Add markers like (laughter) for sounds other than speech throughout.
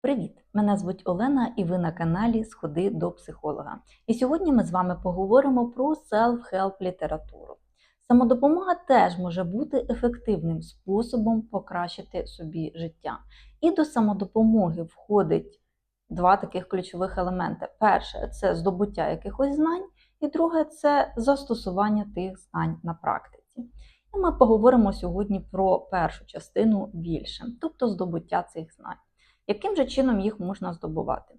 Привіт! Мене звуть Олена і ви на каналі Сходи до психолога. І сьогодні ми з вами поговоримо про self-help літературу. Самодопомога теж може бути ефективним способом покращити собі життя. І до самодопомоги входить два таких ключових елементи: перше це здобуття якихось знань, і друге це застосування тих знань на практиці. І ми поговоримо сьогодні про першу частину більше, тобто здобуття цих знань. Яким же чином їх можна здобувати?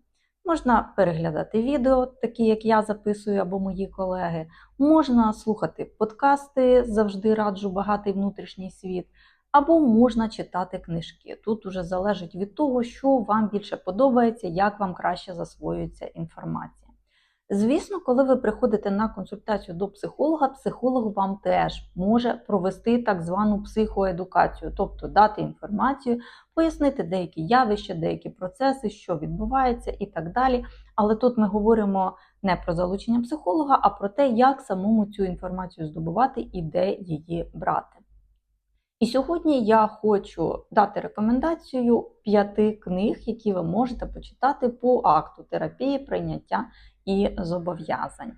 Можна переглядати відео, такі як я записую або мої колеги, можна слухати подкасти, завжди раджу багатий внутрішній світ, або можна читати книжки. Тут уже залежить від того, що вам більше подобається, як вам краще засвоюється інформація. Звісно, коли ви приходите на консультацію до психолога, психолог вам теж може провести так звану психоедукацію, тобто дати інформацію, пояснити деякі явища, деякі процеси, що відбувається і так далі. Але тут ми говоримо не про залучення психолога, а про те, як самому цю інформацію здобувати і де її брати. І сьогодні я хочу дати рекомендацію п'яти книг, які ви можете почитати по акту терапії, прийняття і зобов'язань.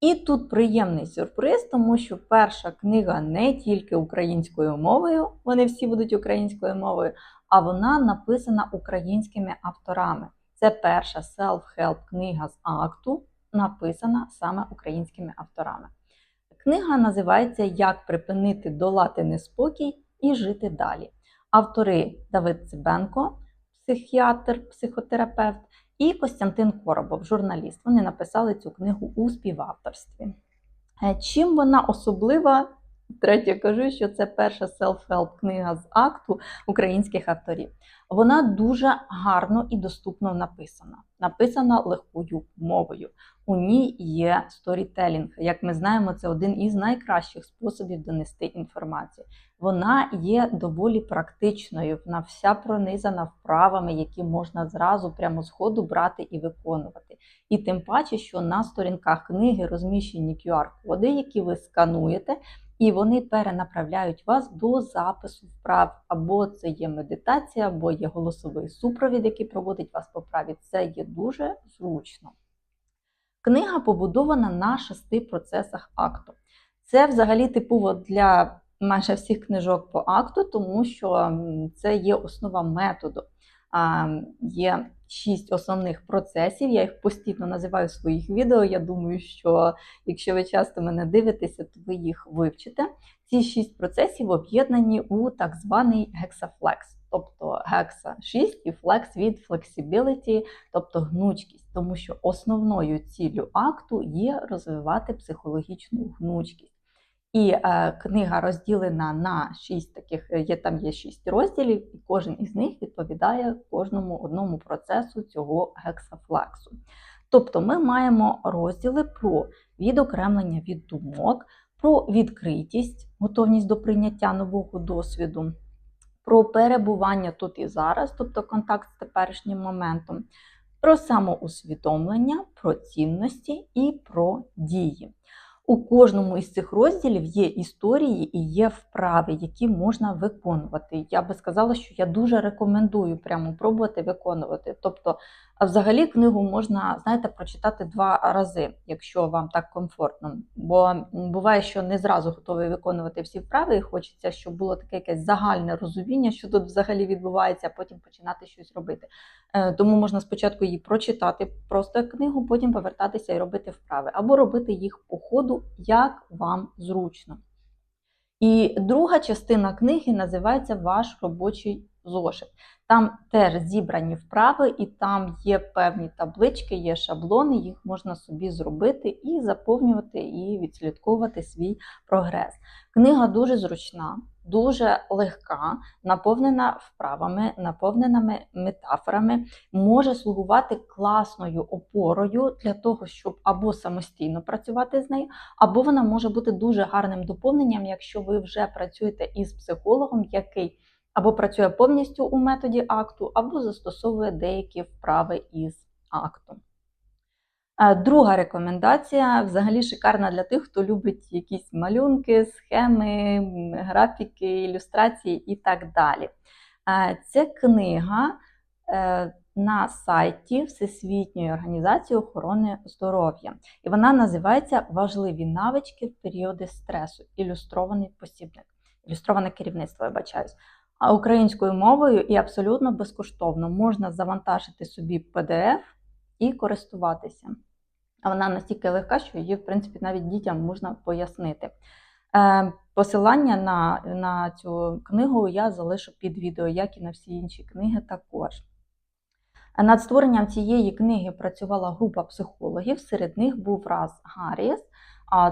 І тут приємний сюрприз, тому що перша книга не тільки українською мовою, вони всі будуть українською мовою, а вона написана українськими авторами. Це перша self-help книга з акту, написана саме українськими авторами. Книга називається Як припинити долати неспокій і жити далі. Автори Давид Цибенко, психіатр, психотерапевт, і Костянтин Коробов, журналіст. Вони написали цю книгу у співавторстві. Е, чим вона особлива? Третє кажу, що це перша self-help книга з акту українських авторів. Вона дуже гарно і доступно написана. Написана легкою мовою. У ній є сторітелінг. Як ми знаємо, це один із найкращих способів донести інформацію. Вона є доволі практичною, вона вся пронизана вправами, які можна зразу прямо з ходу брати і виконувати. І тим паче, що на сторінках книги розміщені QR-коди, які ви скануєте і вони перенаправляють вас до запису вправ. Або це є медитація, або є голосовий супровід, який проводить вас по праві. Це є дуже зручно. Книга побудована на шести процесах акту. Це взагалі типово для майже всіх книжок по акту, тому що це є основа методу. Є шість основних процесів. Я їх постійно називаю в своїх відео. Я думаю, що якщо ви часто мене дивитеся, то ви їх вивчите. Ці шість процесів об'єднані у так званий гексафлекс. Тобто гекса 6 і флекс від flexibility, тобто гнучкість, тому що основною ціллю акту є розвивати психологічну гнучкість. І е, книга розділена на шість таких, є там є шість розділів, і кожен із них відповідає кожному одному процесу цього гексафлексу. Тобто ми маємо розділи про відокремлення від думок, про відкритість, готовність до прийняття нового досвіду, про перебування тут і зараз, тобто контакт з теперішнім моментом, про самоусвідомлення, про цінності і про дії. У кожному із цих розділів є історії і є вправи, які можна виконувати. Я би сказала, що я дуже рекомендую прямо пробувати виконувати. Тобто, взагалі книгу можна, знаєте, прочитати два рази, якщо вам так комфортно. Бо буває, що не зразу готові виконувати всі вправи, і хочеться, щоб було таке якесь загальне розуміння, що тут взагалі відбувається, а потім починати щось робити. Е, тому можна спочатку її прочитати, просто книгу, потім повертатися і робити вправи, або робити їх по ходу як вам зручно. І друга частина книги називається Ваш робочий зошит. Там теж зібрані вправи, і там є певні таблички, є шаблони, їх можна собі зробити і заповнювати, і відслідковувати свій прогрес. Книга дуже зручна, дуже легка, наповнена вправами, наповненими метафорами, може слугувати класною опорою для того, щоб або самостійно працювати з нею, або вона може бути дуже гарним доповненням, якщо ви вже працюєте із психологом, який або працює повністю у методі акту, або застосовує деякі вправи із акту. Е, друга рекомендація взагалі шикарна для тих, хто любить якісь малюнки, схеми, графіки, ілюстрації і так далі. Е, ця книга е, на сайті Всесвітньої організації охорони здоров'я, і вона називається Важливі навички в періоди стресу. Ілюстрований посібник, ілюстроване керівництво, я бачаюсь. А українською мовою і абсолютно безкоштовно можна завантажити собі PDF і користуватися. Вона настільки легка, що її, в принципі, навіть дітям можна пояснити. Е, Посилання на, на цю книгу я залишу під відео, як і на всі інші книги також. Над створенням цієї книги працювала група психологів, серед них був Раз Гарріс,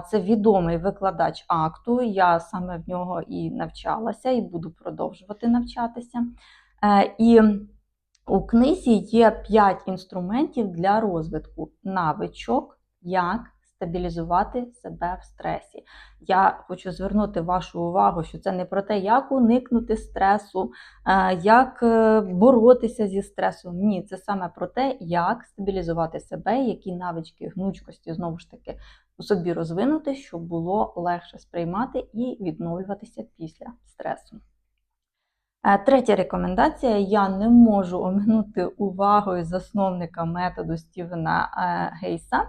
це відомий викладач акту. Я саме в нього і навчалася, і буду продовжувати навчатися. Е, І у книзі є 5 інструментів для розвитку навичок, як стабілізувати себе в стресі. Я хочу звернути вашу увагу, що це не про те, як уникнути стресу, е, як е, боротися зі стресом. Ні, це саме про те, як стабілізувати себе, які навички гнучкості знову ж таки у собі розвинути, щоб було легше сприймати і відновлюватися після стресу. Е, Третя рекомендація: я не можу оминути увагою засновника методу Стівена е, Гейса.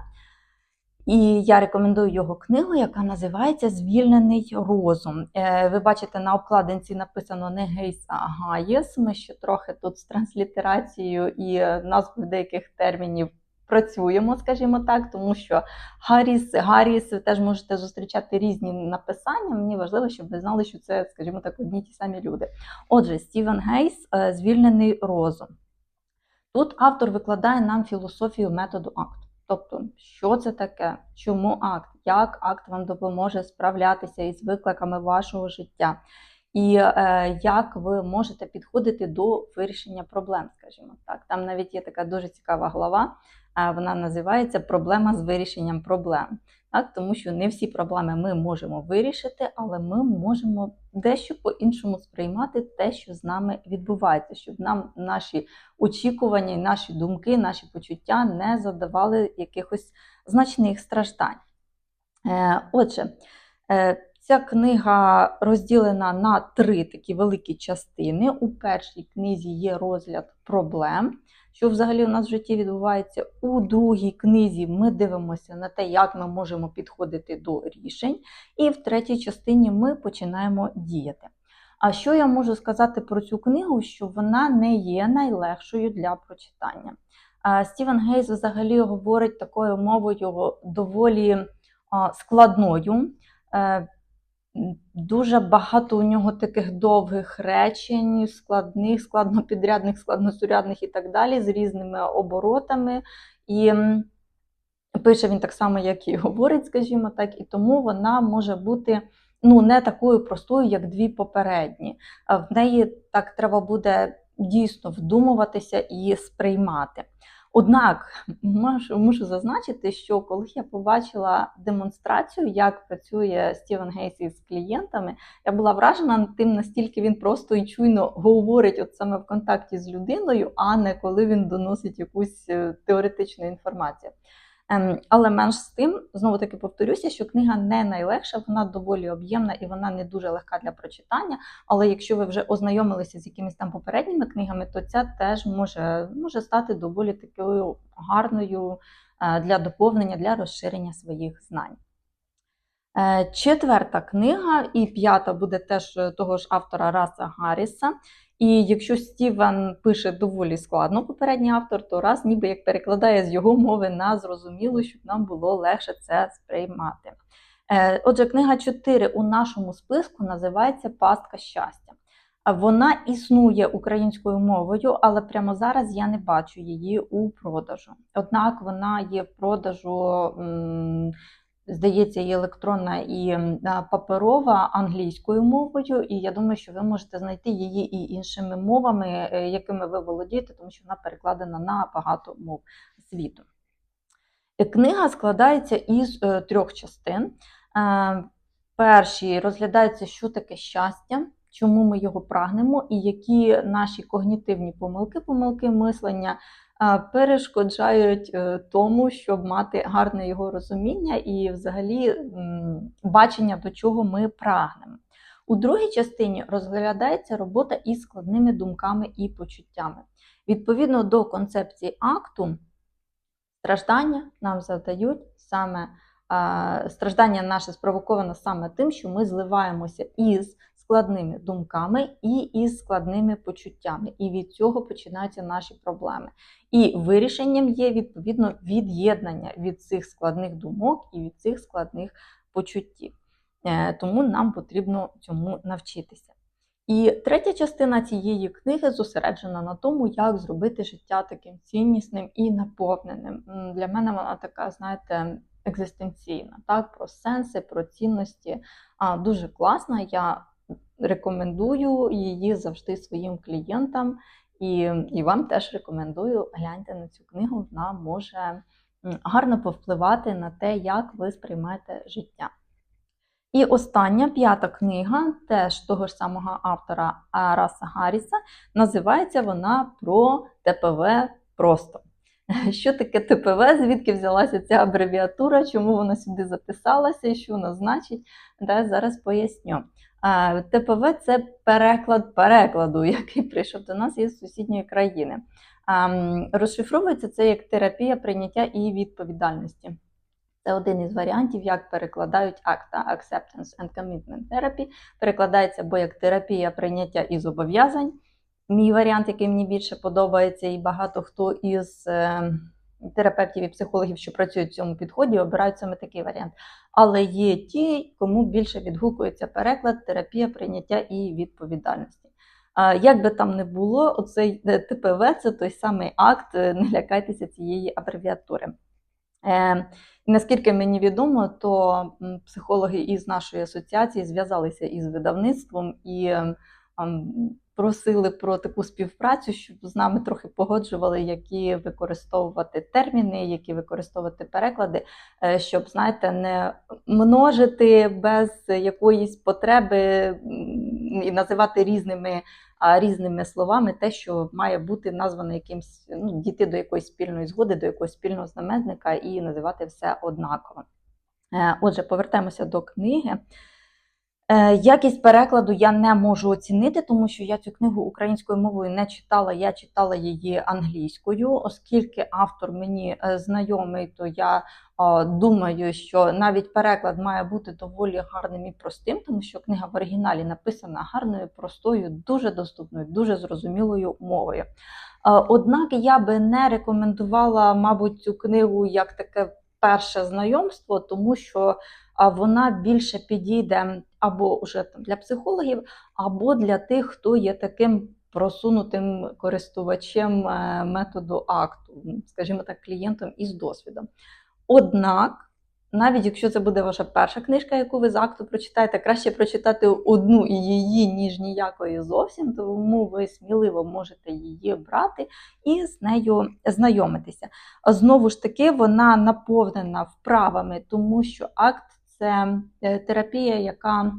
І я рекомендую його книгу, яка називається Звільнений розум. Е, Ви бачите, на обкладинці написано не Гейс, а Гаєс. Ми ще трохи тут з транслітерацією і назвою деяких термінів працюємо, скажімо так, тому що Гарріс, Гарріс, ви теж можете зустрічати різні написання. Мені важливо, щоб ви знали, що це, скажімо так, одні ті самі люди. Отже, Стівен Гейс е, Звільнений розум. Тут автор викладає нам філософію методу акту. Тобто, що це таке, чому акт, як акт вам допоможе справлятися із викликами вашого життя, і е, як ви можете підходити до вирішення проблем, скажімо так. Там навіть є така дуже цікава глава, вона називається Проблема з вирішенням проблем. Так, Тому що не всі проблеми ми можемо вирішити, але ми можемо дещо по-іншому сприймати те, що з нами відбувається, щоб нам наші очікування, наші думки, наші почуття не задавали якихось значних страждань. Е, Отже, е, ця книга розділена на три такі великі частини. У першій книзі є розгляд проблем що взагалі у нас в житті відбувається у другій книзі. Ми дивимося на те, як ми можемо підходити до рішень, і в третій частині ми починаємо діяти. А що я можу сказати про цю книгу? Що вона не є найлегшою для прочитання. Стівен Гейс взагалі говорить такою мовою доволі складною. Дуже багато у нього таких довгих речень, складних, складнопідрядних, складносурядних і так далі, з різними оборотами. І пише він так само, як і говорить, скажімо так, і тому вона може бути ну, не такою простою, як дві попередні. В неї так треба буде дійсно вдумуватися і сприймати. Однак можу зазначити, що коли я побачила демонстрацію, як працює Стівен Гейс із клієнтами, я була вражена тим, настільки він просто і чуйно говорить от саме в контакті з людиною, а не коли він доносить якусь е, теоретичну інформацію. Ем, але менш з тим, знову таки повторюся, що книга не найлегша, вона доволі об'ємна і вона не дуже легка для прочитання. Але якщо ви вже ознайомилися з якимись там попередніми книгами, то ця теж може, може стати доволі такою гарною е, для доповнення, для розширення своїх знань. Е, четверта книга і п'ята буде теж того ж автора Раса Гарріса. І якщо Стівен пише доволі складно попередній автор, то раз ніби як перекладає з його мови на зрозуміло, щоб нам було легше це сприймати. Е, отже, книга 4 у нашому списку називається Пастка щастя. Вона існує українською мовою, але прямо зараз я не бачу її у продажу. Однак вона є в продажу здається, і електронна і паперова англійською мовою, і я думаю, що ви можете знайти її і іншими мовами, е, якими ви володієте, тому що вона перекладена на багато мов світу. Е, книга складається із е, трьох частин. Перші розглядається, що таке щастя, чому ми його прагнемо, і які наші когнітивні помилки, помилки мислення перешкоджають е, тому, щоб мати гарне його розуміння і, взагалі, бачення, до чого ми прагнемо. У другій частині розглядається робота із складними думками і почуттями. Відповідно до концепції акту, страждання нам завдають саме страждання наше спровоковано саме тим, що ми зливаємося із складними думками і із складними почуттями. І від цього починаються наші проблеми. І вирішенням є відповідно від'єднання від цих складних думок і від цих складних почуттів. Е, Тому нам потрібно цьому навчитися. І третя частина цієї книги зосереджена на тому, як зробити життя таким ціннісним і наповненим. Для мене вона така, знаєте, екзистенційна, так, про сенси, про цінності. А, Дуже класна. Я рекомендую її завжди своїм клієнтам, і, і вам теж рекомендую гляньте на цю книгу. Вона може гарно повпливати на те, як ви сприймаєте життя. І остання п'ята книга, теж того ж самого автора а, Раса Гарріса, називається вона про ТПВ просто. (laughs) Що таке ТПВ, звідки взялася ця абревіатура, чому вона сюди записалася що вона значить, да, зараз поясню. ТПВ це переклад перекладу, (laughs) який прийшов до нас із сусідньої країни. Розшифровується це як терапія прийняття і відповідальності. Це один із варіантів, як перекладають ACTA – Acceptance and Commitment Therapy. Перекладається або як терапія прийняття і зобов'язань. Мій варіант, який мені більше подобається, і багато хто із е, терапевтів і психологів, що працюють в цьому підході, обирають саме такий варіант. Але є ті, кому більше відгукується переклад, терапія прийняття і відповідальності. Як би там не було, оцей е, ТПВ це той самий акт, е, не лякайтеся цієї абревіатури. Е, Наскільки мені відомо, то психологи із нашої асоціації зв'язалися із видавництвом і ем, ем, просили про таку співпрацю, щоб з нами трохи погоджували, які використовувати терміни, які використовувати переклади, е, щоб, знаєте, не множити без якоїсь потреби і називати різними різними словами те, що має бути названо якимсь, ну, дійти до якоїсь спільної згоди, до якогось спільного знаменника і називати все однаково. Е, Отже, повертаємося до книги. Е, Якість перекладу я не можу оцінити, тому що я цю книгу українською мовою не читала, я читала її англійською, оскільки автор мені е, знайомий, то я е, думаю, що навіть переклад має бути доволі гарним і простим, тому що книга в оригіналі написана гарною, простою, дуже доступною, дуже зрозумілою мовою. Однак я би не рекомендувала, мабуть, цю книгу як таке перше знайомство, тому що вона більше підійде або вже там для психологів, або для тих, хто є таким просунутим користувачем е, методу акту, скажімо так, клієнтом із досвідом. Однак, навіть якщо це буде ваша перша книжка, яку ви з акту прочитаєте, краще прочитати одну і її, ніж ніякої зовсім, тому ви сміливо можете її брати і з нею знайомитися. Знову ж таки, вона наповнена вправами, тому що акт це е, терапія, яка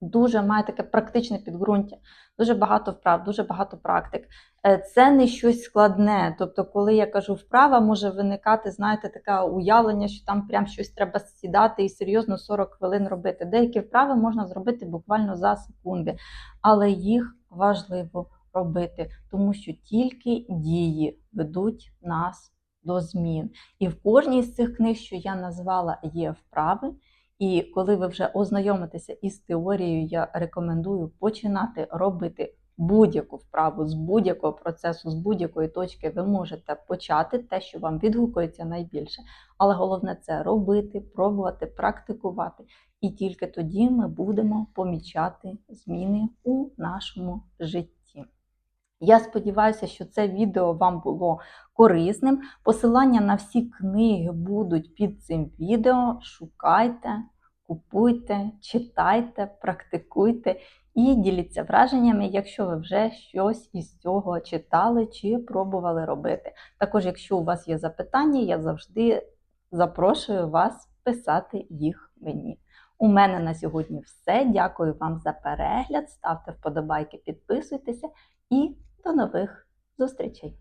дуже має таке практичне підґрунтя, дуже багато вправ, дуже багато практик. Е, Це не щось складне. Тобто, коли я кажу вправа, може виникати, знаєте, таке уявлення, що там прям щось треба сідати і серйозно 40 хвилин робити. Деякі вправи можна зробити буквально за секунди, але їх важливо робити, тому що тільки дії ведуть нас до змін. І в кожній з цих книг, що я назвала, є вправи. І коли ви вже ознайомитеся із теорією, я рекомендую починати робити будь-яку вправу з будь-якого процесу, з будь-якої точки ви можете почати те, що вам відгукується найбільше. Але головне це робити, пробувати, практикувати. І тільки тоді ми будемо помічати зміни у нашому житті. Я сподіваюся, що це відео вам було корисним. Посилання на всі книги будуть під цим відео. Шукайте, купуйте, читайте, практикуйте і діліться враженнями, якщо ви вже щось із цього читали чи пробували робити. Також, якщо у вас є запитання, я завжди запрошую вас писати їх мені. У мене на сьогодні все. Дякую вам за перегляд. Ставте вподобайки, підписуйтеся і до нових зустрічей!